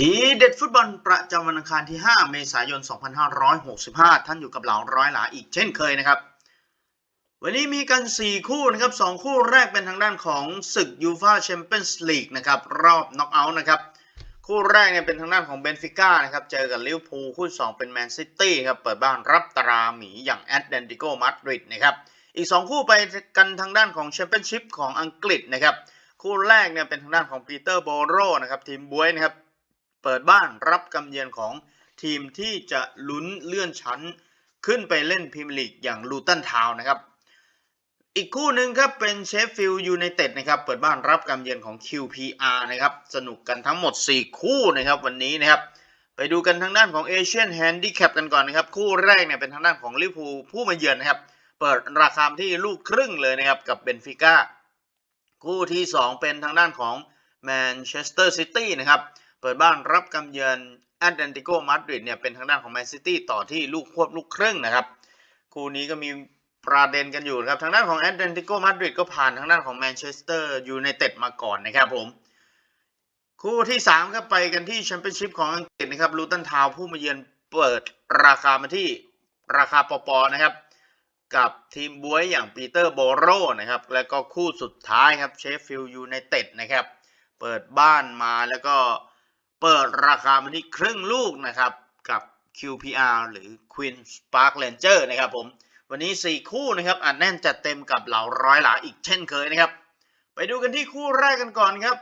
ทีเด็ดฟุตบอลประจำวันอังคารที่ 5 เมษายน 2565 ท่านอยู่กับเราร้อยหลาอีกเช่นเคยนะครับ วันนี้มีกัน 4 คู่นะครับ 2 คู่แรกเป็นทางด้านของศึกยูฟาแชมเปี้ยนส์ลีกนะครับ รอบน็อกเอาท์นะครับ คู่แรกเนี่ยเป็นทางด้านของเบนฟิก้านะครับ เจอกับลิเวอร์พูลคู่ 2 เป็นแมนซิตี้ครับ เปิดบ้านรับตราหมีอย่างแอตเลติโกมาดริดนะครับ อีก 2 คู่ไปกันทางด้านของแชมเปี้ยนชิพของอังกฤษนะครับ คู่แรกเนี่ยเป็นทางด้านของปีเตอร์โบโรนะครับทีมบวยนะครับ เปิดบ้านรับกำเยือนของทีมที่จะลุ้นเลื่อนชั้นขึ้นไปเล่นพรีเมียร์ลีกอย่างลูตันทาวน์นะครับ อีกคู่หนึ่งครับเป็นเชฟฟิลด์ยูไนเต็ดนะครับ เปิดบ้านรับกำเยือนของ QPR นะครับ สนุกกันทั้งหมด 4 คู่นะครับวันนี้นะครับ ไปดูกันทางด้านของเอเชียนแฮนดิแคปกันก่อนนะครับ คู่แรกเนี่ยเป็นทางด้านของลิเวอร์พูลผู้มาเยือนนะครับ เปิดราคาที่ลูกครึ่งเลยนะครับกับเบนฟิก้า คู่ที่ 2 เป็นทางด้านของแมนเชสเตอร์ซิตี้นะครับ ปิดบ้านรับกำเยือนแอตเลติโกมาดริดเนี่ยเป็นทางด้านของแมนซิตี้ต่อที่ลูกควบลูกครึ่งนะครับคู่นี้ก็มีประเด็นกันอยู่ครับทางด้านของแอตเลติโกมาดริดก็ผ่านทางด้านของแมนเชสเตอร์ยูไนเต็ดมาก่อนนะครับผมคู่ที่3ครับไปกันที่แชมเปี้ยนชิพของอังกฤษนะครับลูตันทาวผู้มาเยือนเปิดราคามาที่ราคาปปนะครับกับทีมบวยอย่างปีเตอร์โบโรนะครับแล้วก็คู่สุดท้ายครับเชฟฟิลด์ยูไนเต็ดนะครับเปิดบ้านมาแล้วก็ เปิดราคามาที่ครึ่งลูกนะครับ กับ QPR หรือ Queen's Park Ranger นะครับผม วันนี้ 4 คู่นะครับอัดแน่นจัดเต็มกับเหล่าร้อยหลาอีกเช่นเคยนะครับ ไปดูกันที่คู่แรกกันก่อนครับ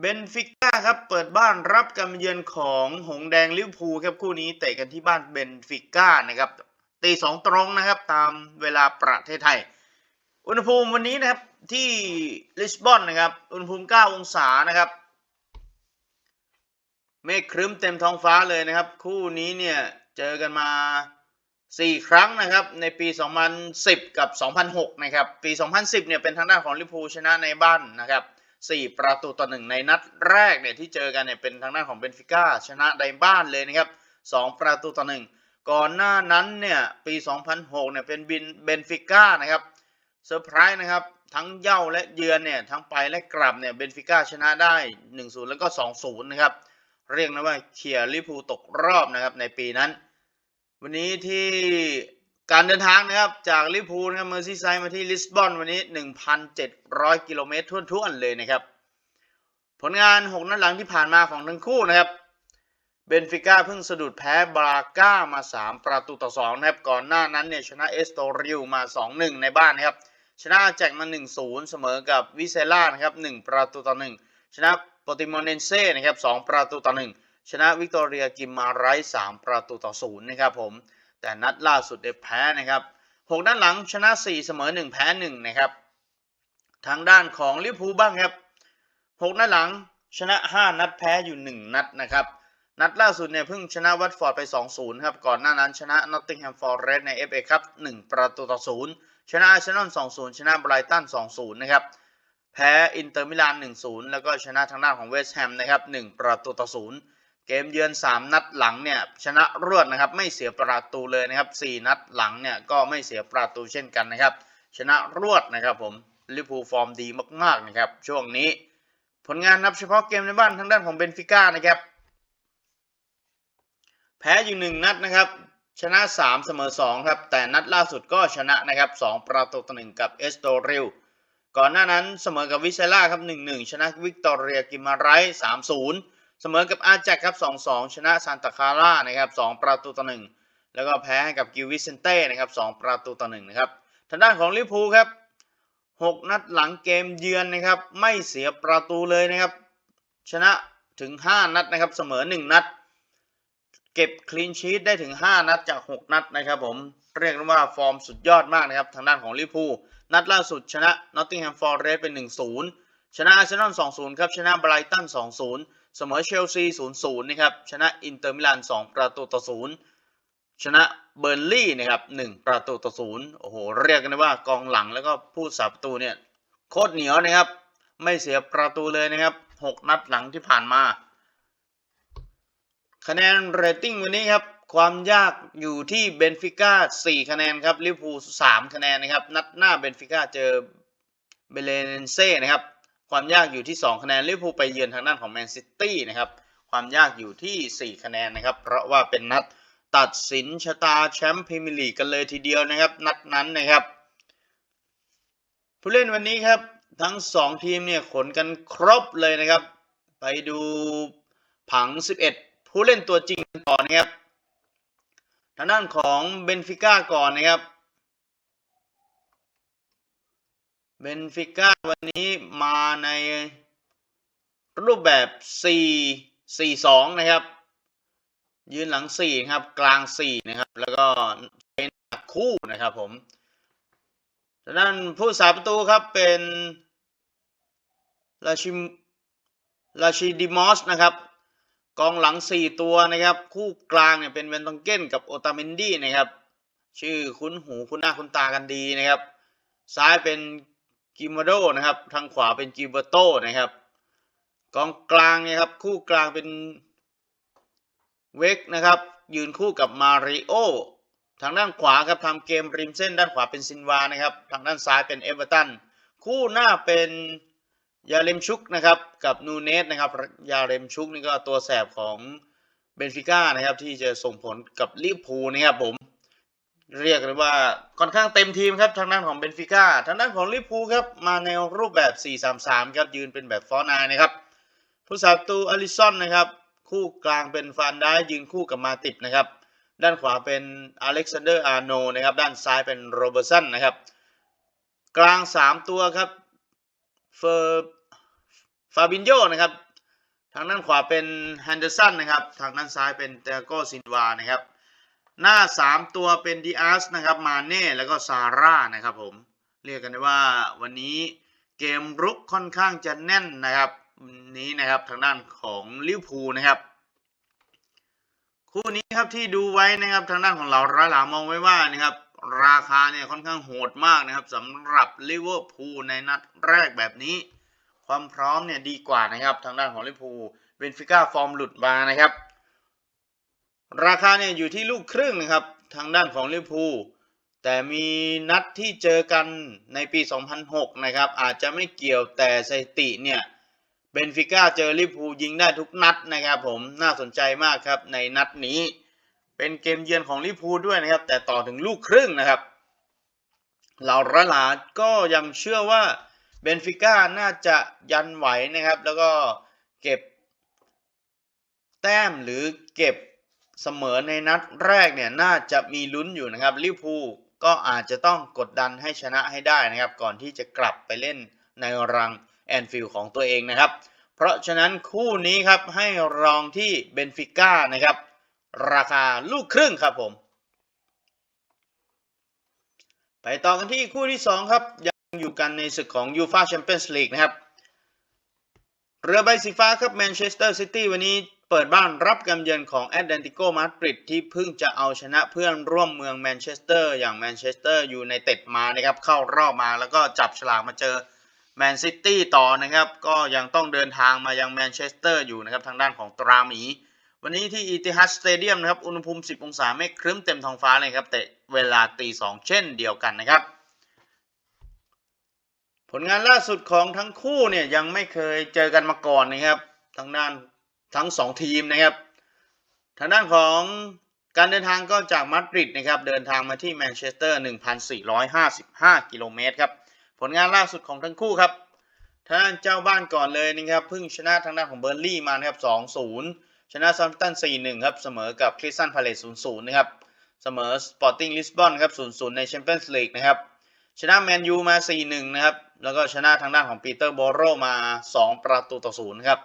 เบนฟิก้าครับเปิดบ้านรับการเยือนของหงแดงลิเวอร์พูลครับคู่นี้เตะกันที่บ้านเบนฟิก้านะครับตีสองตรงนะครับตามเวลาประเทศไทย อุณหภูมิวันนี้นะครับที่ลิสบอนนะครับอุณหภูมิ 9 องศานะครับ เมฆครึ้มเต็มท้องฟ้าเลยนะครับ คู่นี้เนี่ยเจอกันมา 4 ครั้งนะครับ ในปี 2010 กับ 2006 นะครับ ปี 2010 เนี่ยเป็นทางด้านของลิเวอร์พูชนะในบ้านนะครับ 4 ประตูต่อ1ในนัดแรกเนี่ยที่เจอกันเนี่ยเป็นทางด้านของเบนฟิก้าชนะในบ้านเลยนะครับ 2 ประตูต่อ1ก่อนหน้านั้นเนี่ยปี 2006 เนี่ยเป็นบินเบนฟิก้านะครับเซอร์ไพรส์นะครับทั้งเย่าและเยือนเนี่ยทั้งไปและกลับเนี่ยเบนฟิก้าชนะได้ 1-0 แล้วก็ 2-0 นะครับ เรียกนะว่าเคลียร์ลิพูตกรอบนะครับในปีนั้น วันนี้ที่การเดินทางนะครับจากลิพูนะครับเมอร์ซีไซด์มาที่ลิสบอนวันนี้ 1,700 กิโลเมตรทั่วๆเลยนะครับ ผลงาน 6 นัดหลังที่ผ่านมาของทั้งคู่นะครับเบนฟิก้าเพิ่งสะดุดแพ้บราก้ามา 3 ประตูต่อ2นะครับก่อนหน้านั้นเนี่ยชนะเอสโตริวมา 2-1 ในบ้านนะครับชนะแจกมา 1-0 เสมอกับวิเซล่านะครับ 1 ประตูต่อ 1 ชนะ ปติโมเนนเซ่นะครับ2ประตูต่อ1ชนะวิกตอเรียกิมมาไรส์3ประตูต่อ0นะครับผมแต่นัดล่าสุดได้แพ้นะครับ6นัดหลังชนะ4เสมอ1แพ้1นะครับทางด้านของลิเวอร์พูลบ้างครับ6นัดหลังชนะ5นัดแพ้อยู่1นัดนะครับนัดล่าสุดเนี่ยเพิ่งชนะวัตฟอร์ดไป 2-0 ครับ ก่อนหน้านั้นชนะนอตติงแฮมฟอร์เรสใน FA ครับ1ประตูต่อ 0 ชนะอาร์เซนอล 2-0 ชนะไบรตัน 2-0 นะครับ แพ้อินเตอร์มิลาน 1-0 แล้วก็ชนะทางด้านของเวสต์แฮมนะครับ 1 ประตูต่อ 0 เกมเยือน 3 นัดหลังเนี่ยชนะรวดนะครับไม่เสียประตูเลยนะครับ 4 นัดหลังเนี่ยก็ไม่เสียประตูเช่นกันนะครับ ชนะรวดนะครับผมลิเวอร์พูลฟอร์มดีมากๆนะครับช่วงนี้ ผลงานนับเฉพาะเกมในบ้านทางด้านของเบนฟิก้านะครับแพ้อยู่หนึ่งนัดนะครับชนะ 3 เสมอ2ครับแต่นัดล่าสุดก็ชนะนะครับ2ประตูต่อ1กับเอสโตริล ก่อนหน้านั้นเสมอกับวิเซล่าครับ 1-1 ชนะวิกตอเรียกิมาไรส์3-0เสมอกับอาแจกครับ 2-2 ชนะซานตาคาร่านะครับ2ประตูต่อ1แล้วก็แพ้ให้กับกิววิเซนเต้นะครับ2ประตูต่อ1นะครับทางด้านของลิเวอร์พูลครับ 6 นัดหลังเกมเยือนนะครับ ไม่เสียประตูเลยนะครับ ชนะถึง 5 นัดนะครับ เสมอ 1 นัด เก็บคลีนชีตได้ถึง 5 นัดจาก 6 นัดนะครับผม เรียกได้ว่าฟอร์มสุดยอดมากนะครับ ทางด้านของลิเวอร์พูล นัดล่าสุดชนะนอตติงแฮมฟอร์เรสเป็น 1-0 ชนะอาร์เซนอล 2-0 ครับ ชนะไบรตัน 2-0 เสมอเชลซี 0-0 นะครับ ชนะอินเตอร์มิลาน 2 ประตูต่อ 0 ชนะเบอร์นลี่นะครับ 1 ประตูต่อ 0 โอ้โห เรียกกันว่ากองหลังแล้วก็ผู้สาประตูเนี่ยโคตรเหนียวนะครับ ไม่เสียประตูเลยนะครับ 6 นัดหลังที่ผ่านมา คะแนนเรตติ้งวันนี้ครับ ความยากอยู่ที่เบนฟิก้า4คะแนนครับลิเวอร์พูล3คะแนนนะครับ นัดหน้าเบนฟิก้าเจอเบเลนเซ่นะครับ ความยากอยู่ที่ 2 คะแนนลิเวอร์พูลไปเยือนทางด้านของแมนซิตี้นะครับ ความยากอยู่ที่ 4 คะแนนนะครับ เพราะว่าเป็นนัดตัดสินชะตาแชมป์พรีเมียร์ลีกกันเลยทีเดียวนะครับ นัดนั้นนะครับ ผู้เล่นวันนี้ครับ ทั้ง 2 ทีมเนี่ยขนกันครบเลยนะครับ ไปดูผัง 11 ผู้เล่นตัวจริงกันก่อนนะครับ ทางด้านของเบนฟิก้าก่อนนะครับ เบนฟิก้าวันนี้มาในรูปแบบ 4 4 2 นะครับ ยืนหลัง 4 ครับ กลาง 4 นะครับ แล้วก็เป็นคู่นะครับผมทางด้านผู้สาประตูครับเป็นลาชิลาชิดิมอสนะครับ กองหลัง 4 ตัวนะครับ คู่กลางเนี่ยเป็นเวนตองเก้นกับโอตาเมนดี้นะครับ ชื่อคุ้นหูคุ้นหน้าคุ้นตากันดีนะครับ ซ้ายเป็นกิมมาโดนะครับ ทางขวาเป็นกิเบโตนะครับ กองกลางเนี่ยครับ คู่กลางเป็นเวกนะครับ ยืนคู่กับมาริโอทางด้านขวาครับทำเกมริมเส้นด้านขวาเป็นซินวานะครับ ทางด้านซ้ายเป็นเอเวอร์ตัน คู่หน้าเป็น ยาเลมชุกนะครับกับนูเนสนะครับยาเลมชุกนี่ก็ตัวแสบของเบนฟิก้านะครับที่จะส่งผลกับลิเวอร์พูลนะครับผมเรียกเลยว่าค่อนข้างเต็มทีมครับทางด้านของเบนฟิก้าทางด้านของลิเวอร์พูลครับมาในรูปแบบ 4-3-3 ครับยืนเป็นแบบฟอร์นายนะครับผู้สาประตูอลิซอนนะครับคู่กลางเป็นฟานได้ยืนคู่กับมาติบนะครับด้านขวาเป็นอเล็กซานเดอร์อาร์โนนะครับด้านซ้ายเป็นโรเบอร์สันนะครับกลาง 3 ตัวครับ เฟอร์ฟาบินโยนะครับ ทางด้านขวาเป็นแฮนเดอร์สันนะครับ ทางด้านซ้ายเป็นเตโกซินวานะครับ หน้า 3 ตัวเป็นดีอาร์สนะครับ มาเน่แล้วก็ซาร่านะครับผม เรียกกันได้ว่าวันนี้เกมรุกค่อนข้างจะแน่นนะครับนี้นะครับทางด้านของลิเวอร์พูลนะครับคู่นี้ครับที่ดูไว้นะครับทางด้านของเราร้อยหลามองไว้ว่านะครับ ราคาเนี่ยค่อนข้างโหดมากนะครับสำหรับลิเวอร์พูลในนัดแรกแบบนี้ ความพร้อมเนี่ยดีกว่านะครับทางด้านของลิเวอร์พูลเบนฟิก้าฟอร์มหลุดมานะครับ ราคาเนี่ยอยู่ที่ลูกครึ่งนะครับทางด้านของลิเวอร์พูลแต่มีนัดที่เจอกันในปี 2006 นะครับ อาจจะไม่เกี่ยวแต่สถิติเนี่ยเบนฟิก้าเจอลิเวอร์พูลยิงได้ทุกนัดนะครับผมน่าสนใจมากครับในนัดนี้ เป็นเกมเยือนของลิพูด้วยนะครับ แต่ต่อถึงลูกครึ่งนะครับเหล่าระหลาก็ยังเชื่อว่าเบนฟิก้าน่าจะยันไหวนะครับ แล้วก็เก็บแต้มหรือเก็บเสมอในนัดแรกเนี่ยน่าจะมีลุ้นอยู่นะครับลิพูก็อาจจะต้องกดดันให้ชนะให้ได้นะครับ ก่อนที่จะกลับไปเล่นในรังแอนฟิลด์ของตัวเองนะครับ เพราะฉะนั้นคู่นี้ครับให้รองที่เบนฟิก้านะครับ ราคาลูกครึ่งครับผม ไปต่อกันที่คู่ที่ 2 ครับ ยังอยู่กันในศึกของยูฟาแชมเปี้ยนส์ลีกนะครับ เรือใบสีฟ้าครับแมนเชสเตอร์ซิตี้วันนี้เปิดบ้านรับการเยือนของแอตแลนติโกมาดริดที่เพิ่งจะเอาชนะเพื่อนร่วมเมืองแมนเชสเตอร์อย่างแมนเชสเตอร์อยูไนเต็ดมานะครับเข้ารอบมาแล้วก็จับฉลากมาเจอแมนซิตี้ต่อนะครับ ก็ยังต้องเดินทางมายังแมนเชสเตอร์อยู่นะครับทางด้านของตราหมี วันนี้ที่อีติฮัดสเตเดียมนะครับ อุณหภูมิ 10 องศาเมฆครึ้มเต็มท้องฟ้าเลยครับ แต่เวลาตีสองเช่นเดียวกันนะครับ ผลงานล่าสุดของทั้งคู่เนี่ยยังไม่เคยเจอกันมาก่อนนะครับทางด้านทั้งสองทีมนะครับ ทางด้านของการเดินทางก็จากมาดริดนะครับ เดินทางมาที่แมนเชสเตอร์ 1,455 กิโลเมตรครับ ผลงานล่าสุดของทั้งคู่ครับทางด้านเจ้าบ้านก่อนเลยนะครับเพิ่งชนะทางด้านของเบอร์ลี่มานะครับ 2-0 ชนะซัมตัน 4-1 ครับ เสมอกับคริสตันพาเลต0-0 นะครับ เสมอสปอร์ติ้งลิสบอนครับ 0-0 ในแชมเปี้ยนส์ลีกนะครับ ชนะแมนยูมา 4-1 นะครับ แล้วก็ชนะทางด้านของปีเตอร์โบโรมา 2 ประตูต่อ0ครับ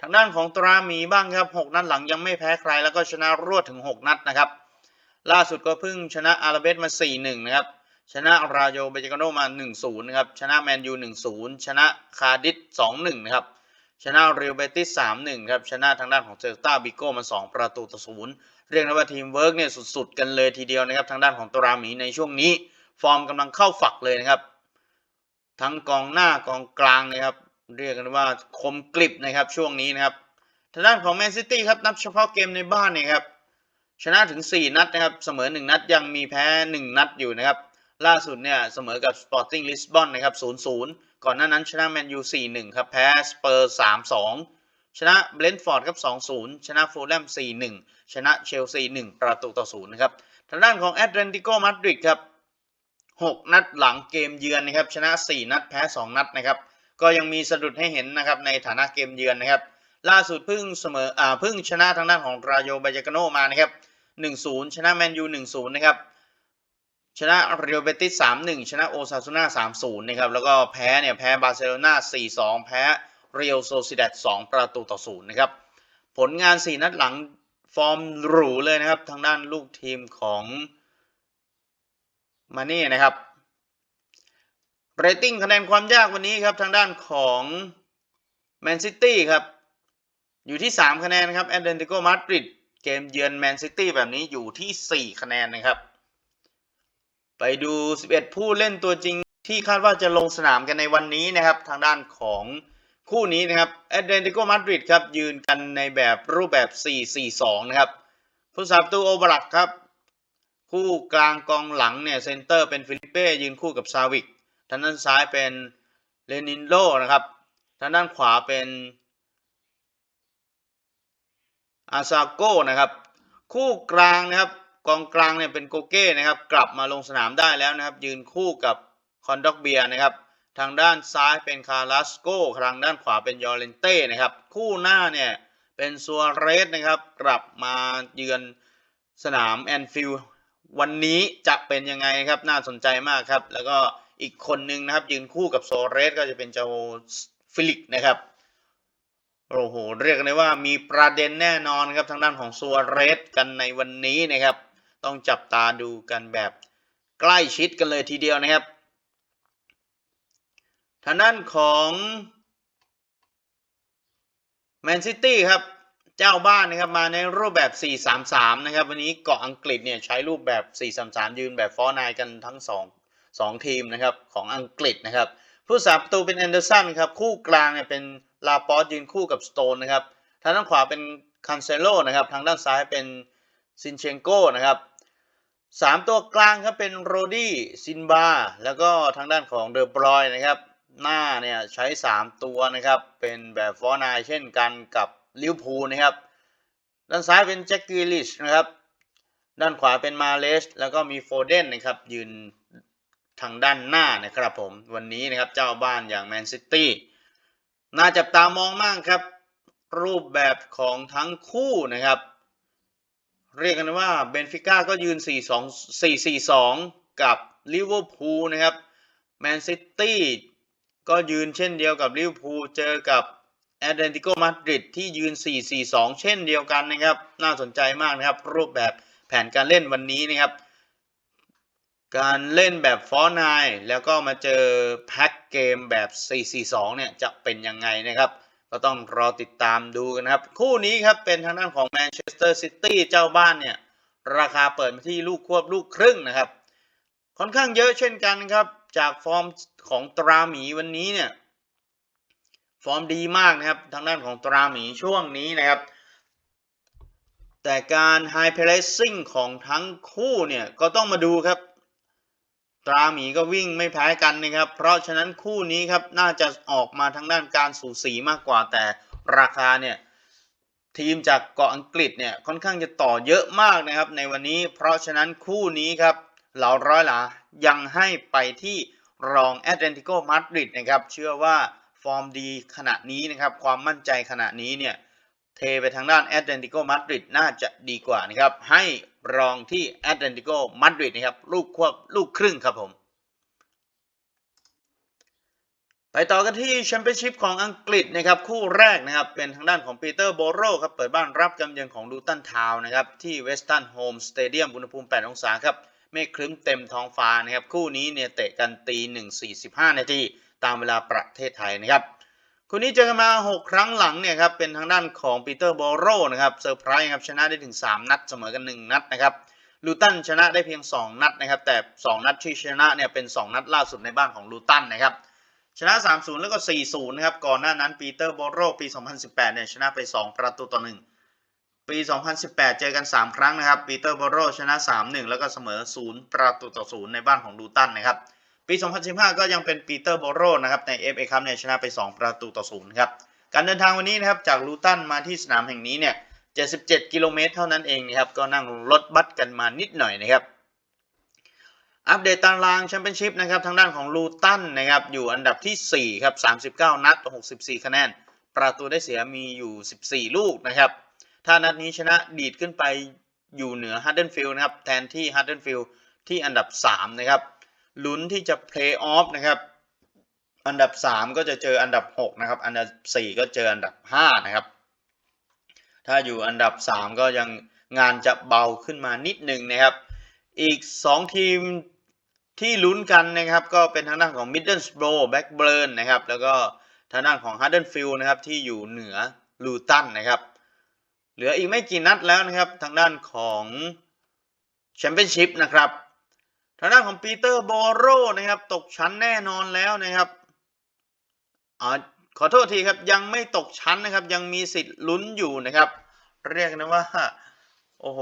ทางด้านของตรามีบ้างครับ 6 นัดหลังยังไม่แพ้ใคร แล้วก็ชนะรวดถึง 6 นัดนะครับ ล่าสุดก็เพิ่งชนะอาราเบสมา 4-1 นะครับ ชนะราโยเบจิกาโนมา 1-0 นะครับ ชนะแมนยู 1-0 ชนะคาร์ดิส2-1 นะครับ ชนะเรียวเบติส3-1 ครับ ชนะทางด้านของเซลตาบิโก้มา 2 ประตูต่อ0เรียกได้ว่าทีมเวิร์กเนี่ยสุดๆ กันเลยทีเดียวนะครับทางด้านของตรามีในช่วงนี้ ฟอร์มกำลังเข้าฝักเลยนะครับ ทั้งกองหน้ากองกลางนะครับ เรียกกันว่าคมกริบนะครับช่วงนี้นะครับทางด้านของแมนซิตี้ครับนับเฉพาะเกมในบ้านเนี่ยครับชนะถึง 4 นัดนะครับเสมอ 1 นัดยังมีแพ้ 1 นัดอยู่นะครับล่าสุดเนี่ยเสมอกับ Sporting Lisbon นะครับ 0-0 ก่อนหน้านั้นชนะแมนยู4-1 ครับแพ้สเปอร์3-2 ชนะเบรนท์ฟอร์ดครับ 2-0 ชนะฟูลแลม 4-1 ชนะเชลซี 1 ประตูต่อ 0 นะครับ ทางด้านของแอตเลติโกมาดริดครับ 6 นัดหลังเกมเยือนนะครับ ชนะ 4 นัดแพ้ 2 นัดนะครับ ก็ยังมีสะดุดให้เห็นนะครับในฐานะเกมเยือนนะครับ ล่าสุดเพิ่งเสมออ่าเพิ่งชนะทางด้านของราโยบายกาโนมานะครับ 1-0 ชนะแมนยู 1-0 นะครับ ชนะเรอัลเบติส3-1ชนะโอซาซูน่า3-0นะครับแล้วก็แพ้เนี่ยแพ้บาร์เซโลนา4-2แพ้เรอัลโซซิดัด2ประตูต่อ0นะครับผลงาน4นัดหลังฟอร์มหรูเลยนะครับทางด้านลูกทีมของมาเน่นะครับเรตติ้งคะแนนความยากวันนี้ครับทางด้านของแมนซิตี้ครับอยู่ที่ 3 คะแนนครับแอตเลติโกมาดริดเกมเยือนแมนซิตี้แบบนี้อยู่ที่ 4 คะแนนนะครับ ไปดู 11 ผู้เล่นตัวจริงที่คาดว่าจะลงสนามกันในวันนี้นะครับทางด้านของคู่นี้นะครับแอตเลติโกมาดริดครับยืนกันในแบบรูปแบบ 4-4-2 นะครับผู้สาประตูโอบารักครับ คู่กลางกองหลังเนี่ยเซนเตอร์เป็นฟิลิเป้ยืนคู่กับซาวิกทางด้านซ้ายเป็นเลนินโลนะครับทางด้านขวาเป็นอาซาโกนะครับ คู่กลางนะครับ กองกลางเนี่ยเป็นโกเก้นะครับกลับมาลงสนามได้แล้วนะครับ ยืนคู่กับคอนด็อกเบียนะครับทางด้านซ้ายเป็นคาราสโกทางด้านขวาเป็นยอร์เลนเต้นะครับคู่หน้าเนี่ยเป็นซัวเรสนะครับกลับมาเยือนสนามแอนฟิลด์วันนี้จะเป็นยังไงครับน่าสนใจมากครับ แล้วก็อีกคนนึงนะครับ ยืนคู่กับโซเรสก็จะเป็นเจ้าฟิลิกนะครับโอ้โหเรียกได้ว่ามีประเด็นแน่นอนครับทางด้านของซัวเรสกันในวันนี้นะครับ ต้องจับตาดูกันแบบใกล้ชิดกันเลยทีเดียวนะครับทางด้านของแมนซิตี้ครับ เจ้าบ้านนะครับมาในรูปแบบ 4-3-3 นะครับ วันนี้เกาะอังกฤษเนี่ยใช้รูปแบบ 4-3-3 ยืนแบบฟอร์นายกันทั้ง 2 2 ทีมนะครับของอังกฤษนะครับ ผู้สาประตูเป็นแอนเดอร์สันครับ คู่กลางเนี่ยเป็นลาปอสยืนคู่กับสโตนนะครับ ทางด้านขวาเป็นคันเซโลนะครับ ทางด้านซ้ายเป็นซินเชนโกนะครับ สามตัวกลางครับเป็นโรดี้ซินบาแล้วก็ทางด้านของเดอ b บรอยนะครับหน้าเนี่ยใช้ 3 ตัวนะครับเป็นแบบฟอร์นายเช่นกันกับลิวพูลนะครับด้านซ้ายเป็นแจ็คกิลิชนะครับด้านขวาเป็นมาเลสแล้วก็มีโฟเดนนะครับยืนทางด้านหน้านะครับผมวันนี้นะครับเจ้าบ้านอย่างแมนซิตี้น่าจับตามองมากครับรูปแบบของทั้งคู่นะครับ เรียกกันว่าเบนฟิก้าก็ยืน 4-2 4-4-2 กับลิเวอร์พูลนะครับแมนซิตี้ก็ยืนเช่นเดียวกับลิเวอร์พูลเจอกับแอตเลติโกมาดริดที่ยืน 4-4-2 เช่นเดียวกันนะครับ น่าสนใจมากนะครับ รูปแบบแผนการเล่นวันนี้นะครับ การเล่นแบบฟอร์นายแล้วก็มาเจอแพ็กเกมแบบ 4-4-2 เนี่ย จะเป็นยังไงนะครับ ก็ต้องรอติดตามดูกันนะครับ คู่นี้ครับเป็นทางด้านของแมนเชสเตอร์ซิตี้เจ้าบ้านเนี่ยราคาเปิดมาที่ลูกควบลูกครึ่งนะครับ ค่อนข้างเยอะเช่นกันครับ จากฟอร์มของตราหมีวันนี้เนี่ยฟอร์มดีมากนะครับทางด้านของตราหมีช่วงนี้นะครับ แต่การไฮเพรสซิ่งของทั้งคู่เนี่ยก็ต้องมาดูครับ ตราหมีก็วิ่งไม่แพ้กันนะครับ เพราะฉะนั้นคู่นี้ครับน่าจะออกมาทางด้านการสูสีมากกว่าแต่ราคาเนี่ยทีมจากเกาะอังกฤษเนี่ยค่อนข้างจะต่อเยอะมากนะครับ ในวันนี้ เพราะฉะนั้นคู่นี้ครับเหล่าร้อยหลายังให้ไปที่รองแอตเลติโกมาดริดนะครับ เชื่อว่าฟอร์มดีขณะนี้นะครับ ความมั่นใจขณะนี้เนี่ยเทไปทางด้านแอตเลติโกมาดริดน่าจะดีกว่านะครับ ให้ รองที่แอตเลติโกมาดริดนะครับลูกควบลูกครึ่งครับผม ไปต่อกันที่แชมเปี้ยนชิพของอังกฤษนะครับคู่แรกนะครับเป็นทางด้านของปีเตอร์โบโรครับเปิดบ้านรับกำเยือนของลูตันทาวน์นะครับที่เวสตันโฮมสเตเดียมอุณหภูมิ 8 องศาครับเมฆครึ้มเต็มท้องฟ้านะครับคู่นี้เนี่ยเตะกันตี1 45 นาทีตามเวลาประเทศไทยนะครับ คู่นี้เจอกันมา 6 ครั้งหลังเนี่ยครับเป็นทางด้านของปีเตอร์โบโรนะครับเซอร์ไพรส์ครับชนะได้ถึง 3 นัดเสมอกัน 1 นัดนะครับลูตันชนะได้เพียง 2 นัดนะครับแต่ 2 นัดที่ชนะเนี่ยเป็น 2 นัดล่าสุดในบ้านของลูตันนะครับชนะ 3-0 แล้วก็ 4-0 นะครับ ก่อนหน้านั้นปีเตอร์โบโรปี 2018 เนี่ยชนะไป 2 ประตูต่อ 1 ปี 2018 เจอกัน 3 ครั้งนะครับปีเตอร์โบโรชนะ 3-1 แล้วก็เสมอ 0 ประตูต่อ 0 ในบ้านของลูตันนะครับ ปี 2015 ก็ยังเป็นปีเตอร์โบโรนะครับใน FA คัพเนี่ยชนะไป 2 ประตูต่อศูนย์ครับการเดินทางวันนี้นะครับจากลูตันมาที่สนามแห่งนี้เนี่ย 77 กิโลเมตรเท่านั้นเองนะครับก็นั่งรถบัสกันมานิดหน่อยนะครับอัปเดตตารางแชมเปี้ยนชิพนะครับทางด้านของลูตันนะครับอยู่อันดับที่ 4 ครับ 39 นัด 64 คะแนน ประตูได้เสียมีอยู่ 14 ลูกนะครับ ถ้านัดนี้ชนะดีดขึ้นไปอยู่เหนือฮัตเดนฟิลด์นะครับแทนที่ฮัตเดนฟิลด์ที่อันดับ 3 นะครับ ลุ้นที่จะเพลย์ออฟนะครับ อันดับ 3 ก็จะเจออันดับ 6 นะครับ อันดับ 4 ก็เจออันดับ 5 นะครับ ถ้าอยู่อันดับ 3 ก็ยังงานจะเบาขึ้นมานิดหนึ่งนะครับ อีก 2 ทีมที่ลุ้นกันนะครับ ก็เป็นทางด้านของ Middlesbrough Blackburn นะครับ แล้วก็ทางด้านของ Huddersfield นะครับ ที่อยู่เหนือลูตันนะครับ เหลืออีกไม่กี่นัดแล้วนะครับ ทางด้านของแชมเปี้ยนชิพนะครับ ทางด้านของปีเตอร์โบโรนะครับ ตกชั้นแน่นอนแล้วนะครับอ่าขอโทษทีครับยังไม่ตกชั้นนะครับ ยังมีสิทธิ์ลุ้นอยู่นะครับ เรียกนะว่าโอ้โห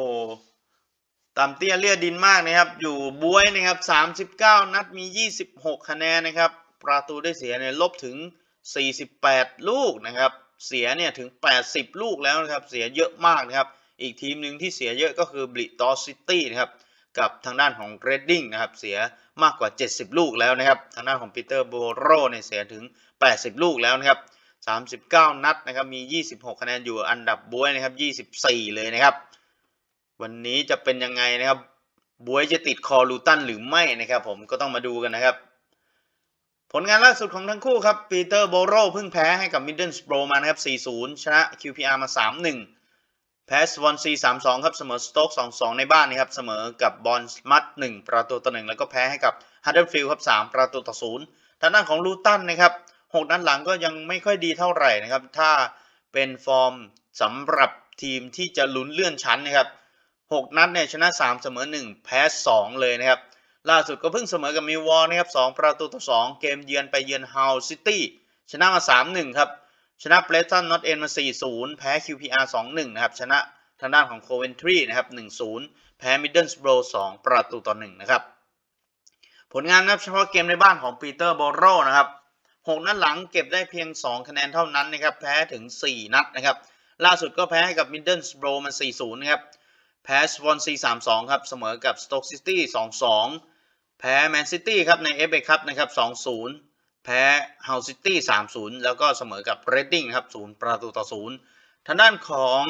ต่ำเตี้ยเลียดินมากนะครับ อยู่บวยนะครับ 39 นัดมี 26 คะแนนนะครับ ประตูได้เสียเนี่ยลบถึง 48 ลูกนะครับ เสียเนี่ยถึง 80 ลูกแล้วนะครับ เสียเยอะมากนะครับ อีกทีมหนึ่งที่เสียเยอะก็คือบริตอซิตี้นะครับ กับทางด้านของเรดดิ้งนะครับเสียมากกว่า 70 ลูกแล้วนะครับ ทางด้านของปีเตอร์โบโรเนี่ยเสียถึง 80 ลูกแล้วนะครับ 39 นัดนะครับมี 26 คะแนนอยู่อันดับบวยนะครับ 24 เลยนะครับ วันนี้จะเป็นยังไงนะครับบวยจะติดคอลูตันหรือไม่นะครับ ผมก็ต้องมาดูกันนะครับ ผลงานล่าสุดของทั้งคู่ครับปีเตอร์โบโรเพิ่งแพ้ให้กับมิดเดิลสโปรมานะครับ 4-0 ชนะ QPR มา 3-1 แพ้สวอนซี3-2ครับเสมอสโต๊ก2-2ในบ้านนะครับเสมอกับบอลมัด1ประตูต่อ1แล้วก็แพ้ให้กับฮัตเดิลฟิลด์ครับ3ประตูต่อ0ทางด้านของลูตันนะครับ6นัดหลังก็ยังไม่ค่อยดีเท่าไหร่นะครับ ถ้าเป็นฟอร์มสำหรับทีมที่จะลุ้นเลื่อนชั้นนะครับ6นัดเนี่ยชนะ3เสมอ1แพ้2เลยนะครับ ล่าสุดก็เพิ่งเสมอกับมิววอลนะครับ2ประตูต่อ2เกมเยือนไปเยือนเฮาซิตี้ชนะมา3-1ครับ ชนะเ r รตันนอตเอ็นมา 4-0 แพ้ QPR 2-1 นะครับ ชนะทางด้านของโคเวนทรีนะครับ 1-0 แพ้มิดเดิลสโบร์2ประตูต่อ 1 นะครับ ผลงานนับเฉพาะเกมในบ้านของปีเตอร์โบโรนะครับ 6 นัดหลังเก็บได้เพียง 2 คะแนนเท่านั้นนะครับ แพ้ถึง 4 นัดนะครับ ล่าสุดก็แพ้ให้กับมิดเดิลสโบร์มา 4-0 นะครับ แพ้สวอนซี 3-2 ครับ เสมอกับสโต๊กซิตี้ 2-2 แพ้แมนซิตี้ครับใน FA คัพนะครับ 2-0 แพ้เฮาซิตี้3-0แล้วก็เสมอกับเรดดิ้งครับ0ประตูต่อ0ทางด้านของ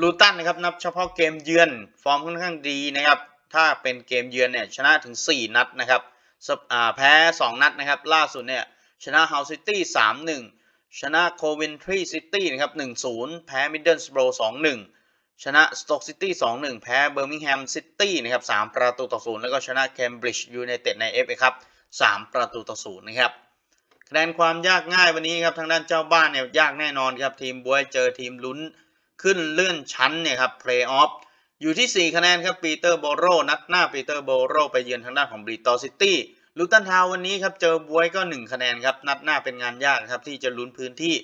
ลูตันนะครับนับเฉพาะเกมเยือนฟอร์มค่อนข้างดีนะครับ ถ้าเป็นเกมเยือนเนี่ยชนะถึง 4 นัดนะครับแพ้ 2 นัดนะครับ ล่าสุดเนี่ยชนะเฮาซิตี้3-1ชนะโคเวนทรีซิตี้นะครับ1-0แพ้มิดเดิลสโบร2-1ชนะสโต๊กซิตี้2-1แพ้เบอร์มิงแฮมซิตี้นะครับ3ประตูต่อ0แล้วก็ชนะเคมบริดจ์ยูไนเต็ดใน FA ครับ3ประตูต่อ0นะครับ คะแนนความยากง่ายวันนี้ครับทางด้านเจ้าบ้านเนี่ยยากแน่นอนครับทีมบวยเจอทีมลุ้นขึ้นเลื่อนชั้นเนี่ยครับเพลย์ออฟอยู่ที่ 4 คะแนนครับปีเตอร์โบโรนัดหน้าปีเตอร์โบโรไปเยือนทางด้านของบริตอซิตี้ลูตันทาววันนี้ครับเจอบวยก็ 1 คะแนนครับนัดหน้าเป็นงานยากครับที่จะลุ้นพื้นที่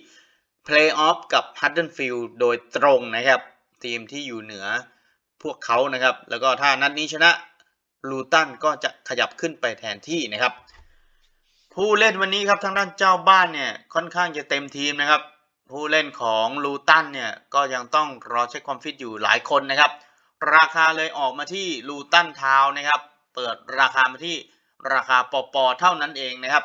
เพลย์ออฟกับฮัตเดิลฟิลด์โดยตรงนะครับทีมที่อยู่เหนือพวกเขานะครับ แล้วก็ถ้านัดนี้ชนะลูตันก็จะขยับขึ้นไปแทนที่นะครับ ผู้เล่นวันนี้ครับทางด้านเจ้าบ้านเนี่ยค่อนข้างจะเต็มทีมนะครับ ผู้เล่นของลูตันเนี่ยก็ยังต้องรอเช็คความฟิตอยู่หลายคนนะครับ ราคาเลยออกมาที่ลูตันทาวนะครับ เปิดราคามาที่ราคาปอปอเท่านั้นเองนะครับ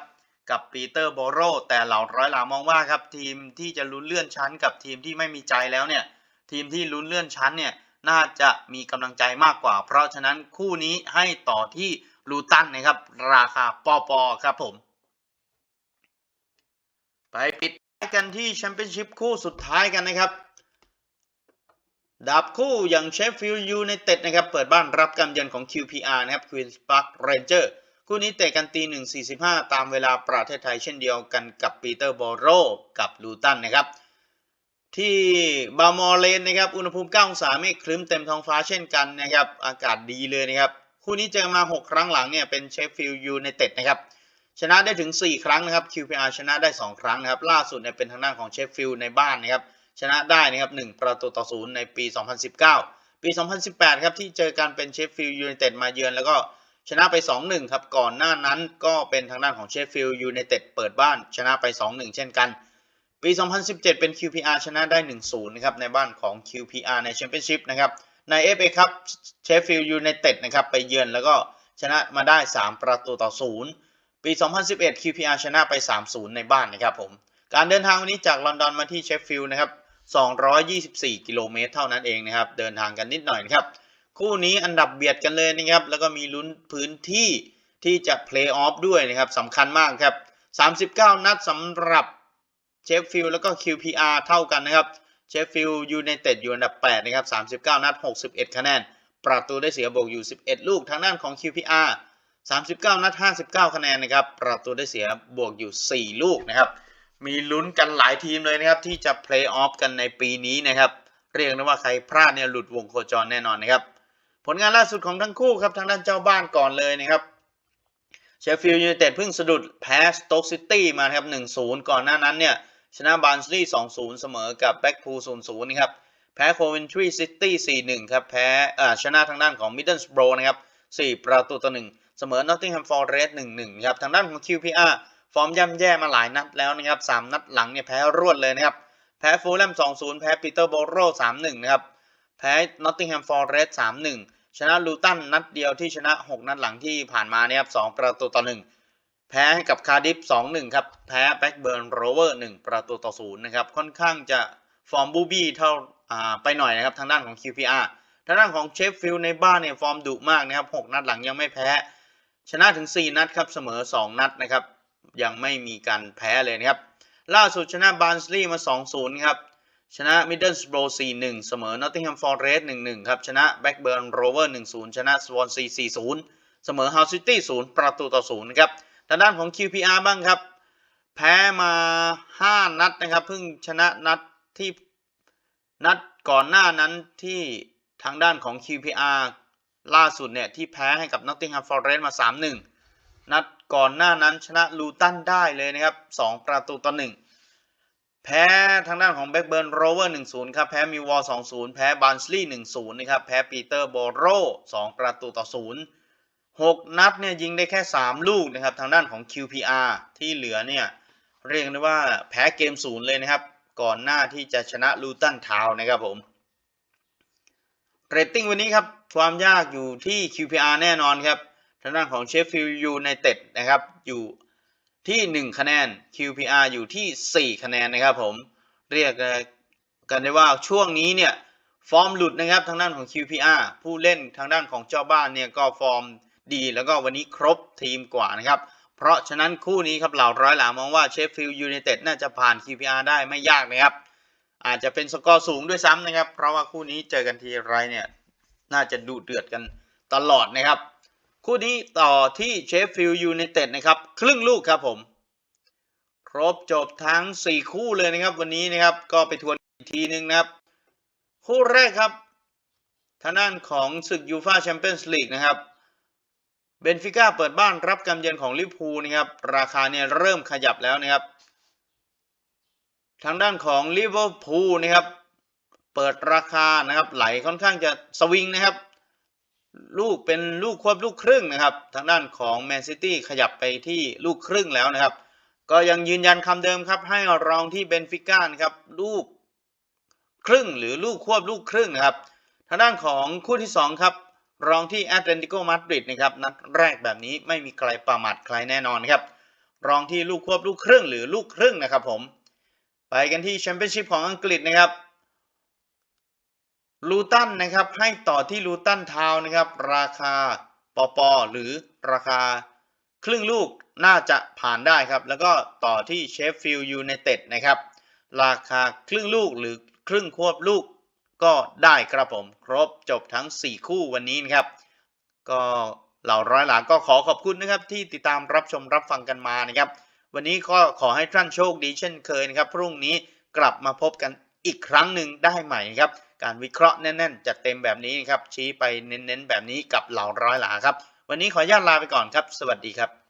กับปีเตอร์โบโรแต่เหล่าร้อยหลามองว่าครับทีมที่จะลุ้นเลื่อนชั้น กับทีมที่ไม่มีใจแล้วเนี่ยทีมที่ลุ้นเลื่อนชั้นเนี่ยน่าจะมีกำลังใจมากกว่า เพราะฉะนั้นคู่นี้ให้ต่อที่ลูตันนะครับ ราคาปอปอครับผม ไปปิดกันที่แชมเปี้ยนชิพคู่สุดท้ายกันนะครับดับคู่อย่างเชฟฟิลด์ยูไนเต็ดนะครับ เปิดบ้านรับการเยือนของ QPR นะครับ Queen's Park Ranger คู่นี้เตะกันตีหนึ่งสี่สิบห้าตามเวลาประเทศไทยเช่นเดียวกันกับปีเตอร์โบโรกับลูตันนะครับ ที่บามอร์เลนนะครับ อุณหภูมิ9องศาเมฆครึ้มเต็มท้องฟ้าเช่นกันนะครับ อากาศดีเลยนะครับ คู่นี้เจอมา 6 ครั้งหลังเนี่ยเป็นเชฟฟิลด์ยูไนเต็ดนะครับ ชนะได้ถึง 4 ครั้งนะครับ QPR ชนะได้ 2 ครั้งนะครับ ล่าสุดเนี่ยเป็นทางด้านของเชฟฟิลด์ในบ้านนะครับ ชนะได้นะครับ 1 ประตูต่อ0ในปี 2019 ปี 2018 ครับที่เจอกันเป็นเชฟฟิลด์ยูไนเต็ดมาเยือนแล้วก็ชนะไป 2-1 ครับ ก่อนหน้านั้นก็เป็นทางด้านของเชฟฟิลด์ยูไนเต็ดเปิดบ้านชนะไป 2-1 เช่นกัน ปี 2017 เป็น QPR ชนะได้ 1-0 นะครับในบ้านของ QPR ในแชมเปี้ยนชิพนะครับ ใน FA ครับเชฟฟิลด์ยูไนเต็ดนะครับไปเยือนแล้วก็ชนะมาได้ 3 ประตูต่อ0 ปี 2011 QPR ชนะไป 3-0 ในบ้านนะครับผม การเดินทางวันนี้จากลอนดอนมาที่เชฟฟิลด์นะครับ 224 กิโลเมตรเท่านั้นเองนะครับ เดินทางกันนิดหน่อยนะครับ คู่นี้อันดับเบียดกันเลยนะครับ แล้วก็มีลุ้นพื้นที่ที่จะเพลย์ออฟด้วยนะครับสำคัญมากครับ 39 นัดสำหรับเชฟฟิลด์แล้วก็ QPR เท่ากันนะครับ เชฟฟิลด์ยูไนเต็ดอยู่อันดับ 8 นะครับ 39 นัด 61 คะแนน ประตูได้เสียบวกอยู่ 11 ลูก ทางด้านของ QPR 39 นัด 59 คะแนนนะครับประตูได้เสียบวกอยู่ 4 ลูกนะครับ มีลุ้นกันหลายทีมเลยนะครับ ที่จะเพลย์ออฟกันในปีนี้นะครับ เรียกได้ว่าใครพลาดเนี่ยหลุดวงโคจรแน่นอนนะครับ ผลงานล่าสุดของทั้งคู่ครับ ทางด้านเจ้าบ้านก่อนเลยนะครับเชฟฟิลด์ยูไนเต็ดเพิ่งสะดุดแพ้สโต๊กซิตี้มาครับ 1-0 ก่อนหน้านั้นเนี่ยชนะบาร์นสลีย์2-0 เสมอกับแบ็กพูล0-0นะครับแพ้โคเวนทรีซิตี้4-1 ครับแพ้ชนะทางด้านของมิดเดิลสโบรนะครับ 4 ประตูต่อ1 เสมอนอตติงแฮมฟอร์เรสต์1-1ครับทางด้านของ QPR ฟอร์มย่ำแย่มาหลายนัดแล้วนะครับ3นัดหลังเนี่ยแพ้รวดเลยนะครับ แพ้ฟูลแลม2-0แพ้ปีเตอร์โบโร3-1นะครับ แพ้นอตติงแฮมฟอร์เรสต์3-1ชนะลูตันนัดเดียวที่ชนะ 6 นัดหลังที่ผ่านมาเนี่ยครับ2ประตูต่อ1แพ้ให้กับคาร์ดิฟ2-1ครับแพ้แบ็กเบิร์นโรเวอร์1ประตูต่อ0นะครับค่อนข้างจะฟอร์มบูบี้เท่าอ่าไปหน่อยนะครับทางด้านของ QPR ทางด้านของเชฟฟิลด์ในบ้านเนี่ยฟอร์มดุมากนะครับ6นัดหลังยังไม่แพ้ ชนะถึง 4 นัดครับเสมอ 2 นัดนะครับ ยังไม่มีการแพ้เลยนะครับ ล่าสุดชนะบาร์นสลีย์มา 2-0 ครับ ชนะมิดเดิลสโบร์4-1 เสมอนอตติงแฮมฟอร์เรสต์1-1 ครับ ชนะแบ็กเบิร์นโรเวอร์ 1-0 ชนะสวอนซี4-0 เสมอฮาวซิตี้ 0 ประตูต่อ 0 นะครับ ทางด้านของ QPR บ้างครับ แพ้มา 5 นัดนะครับ เพิ่งชนะนัดที่นัดก่อนหน้านั้นที่ทางด้านของ QPR ล่าสุดเนี่ยที่แพ้ให้กับ Nottingham Forest มา 3-1 นัดก่อนหน้านั้นชนะลูตันได้เลยนะครับ 2 ประตูต่อ 1 แพ้ทางด้านของแบ็กเบิร์นโรเวอร์ 1-0 ครับ แพ้มิววอล 2-0 แพ้บานสลีย์ 1-0 นะครับ แพ้ปีเตอร์โบโร2ประตูต่อ 0 6 นัดเนี่ยยิงได้แค่ 3 ลูกนะครับ ทางด้านของ QPR ที่เหลือเนี่ยเรียกได้ว่าแพ้เกมศูนย์เลยนะครับ ก่อนหน้าที่จะชนะลูตันทาวน์นะครับผม เรตติ้งวันนี้ครับความยากอยู่ที่ QPR แน่นอนครับทางด้านของเชฟฟิลด์ยูไนเต็ดนะครับอยู่ที่ 1 คะแนน QPR อยู่ที่ 4 คะแนนนะครับผมเรียกกันได้ว่าช่วงนี้เนี่ยฟอร์มหลุดนะครับทางด้านของ QPR ผู้เล่นทางด้านของเจ้าบ้านเนี่ยก็ฟอร์มดี แล้วก็วันนี้ครบทีมกว่านะครับ เพราะฉะนั้นคู่นี้ครับเหล่าร้อยหลามองว่าเชฟฟิลด์ยูไนเต็ดน่าจะผ่าน QPR ได้ไม่ยากนะครับ อาจจะเป็นสกอร์สูงด้วยซ้ำนะครับ เพราะว่าคู่นี้เจอกันทีไรเนี่ยน่าจะดุเดือดกันตลอดนะครับ คู่นี้ต่อที่เชฟฟิลด์ยูไนเต็ดนะครับ ครึ่งลูกครับผม ครบจบทั้ง 4 คู่เลยนะครับ วันนี้นะครับก็ไปทวนอีกทีนึงนะครับ คู่แรกครับทางด้านของศึกยูฟาแชมเปี้ยนส์ลีกนะครับเบนฟิก้าเปิดบ้านรับการเยือนของลิเวอร์พูลนะครับ ราคาเนี่ยเริ่มขยับแล้วนะครับ ทางด้านของลิเวอร์พูลนะครับเปิดราคานะครับไหลค่อนข้างจะสวิงนะครับ ลูกเป็นลูกควบลูกครึ่งนะครับ ทางด้านของแมนซิตี้ขยับไปที่ลูกครึ่งแล้วนะครับ ก็ยังยืนยันคำเดิมครับ ให้รองที่เบนฟิก้านะครับลูกครึ่งหรือลูกควบลูกครึ่งนะครับ ทางด้านของคู่ที่ 2 ครับ รองที่แอตเลติโกมาดริดนะครับนัดแรกแบบนี้ไม่มีใครประมาทใครแน่นอนครับ รองที่ลูกควบลูกครึ่งหรือลูกครึ่งนะครับผม ไปกันที่แชมเปี้ยนชิพของอังกฤษนะครับลูตันนะครับให้ต่อที่ลูตันทาวนะครับ ราคาปอปอหรือราคาครึ่งลูกน่าจะผ่านได้ครับ แล้วก็ต่อที่เชฟฟิลด์ยูไนเต็ดนะครับ ราคาครึ่งลูกหรือครึ่งควบลูกก็ได้ครับผม ครบจบทั้ง 4 คู่วันนี้นะครับ ก็เหล่าร้อยหลานก็ขอขอบคุณนะครับที่ติดตามรับชมรับฟังกันมานะครับ วันนี้ก็ขอให้ท่านโชคดีเช่นเคยนะครับ พรุ่งนี้กลับมาพบกันอีกครั้งหนึ่งได้ใหม่นะครับ การวิเคราะห์แน่นๆจัดเต็มแบบนี้นะครับชี้ไปเน้นๆแบบนี้กับเหล่าร้อยหลาครับ วันนี้ขออนุญาตลาไปก่อนครับ สวัสดีครับ